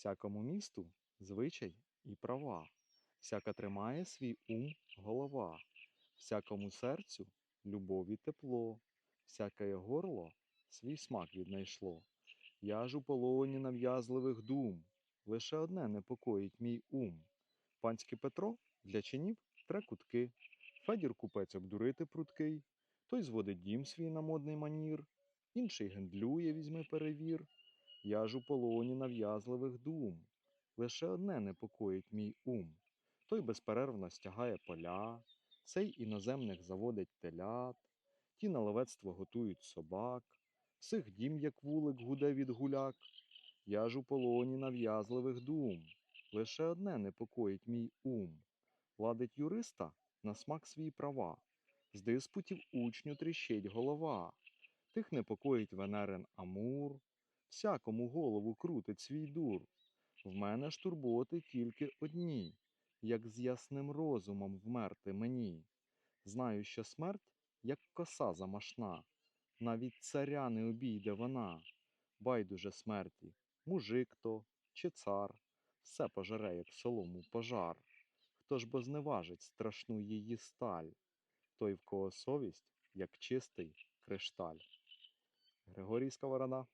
Всякому місту звичай і права, всяка тримає свій ум голова, всякому серцю любов і тепло, всяке горло свій смак віднайшло. Я ж у полоні нав'язливих дум, лише одне непокоїть мій ум. Панський Петро для чинів тре кутки, Федір купець обдурити пруткий, той зводить дім свій на модний манір, інший гендлює, візьми перевір. Я ж у полоні нав'язливих дум, лише одне непокоїть мій ум. Той безперервно стягає поля, цей іноземних заводить телят, ті на ловецтво готують собак, всіх дім, як вулик, гуде від гуляк. Я ж у полоні нав'язливих дум, лише одне непокоїть мій ум. Ладить юриста на смак свої права, з диспутів учню тріщить голова, тих непокоїть Венерин Амур, всякому голову крутить свій дур. В мене ж турботи тільки одні, як з ясним розумом вмерти мені. Знаю, що смерть, як коса замашна, навіть царя не обійде вона. Байдуже смерті, мужик то чи цар, все пожере, як солому пожар. Хто ж бо зневажить страшну її сталь, той, в кого совість, як чистий кришталь. Григорій Сковорода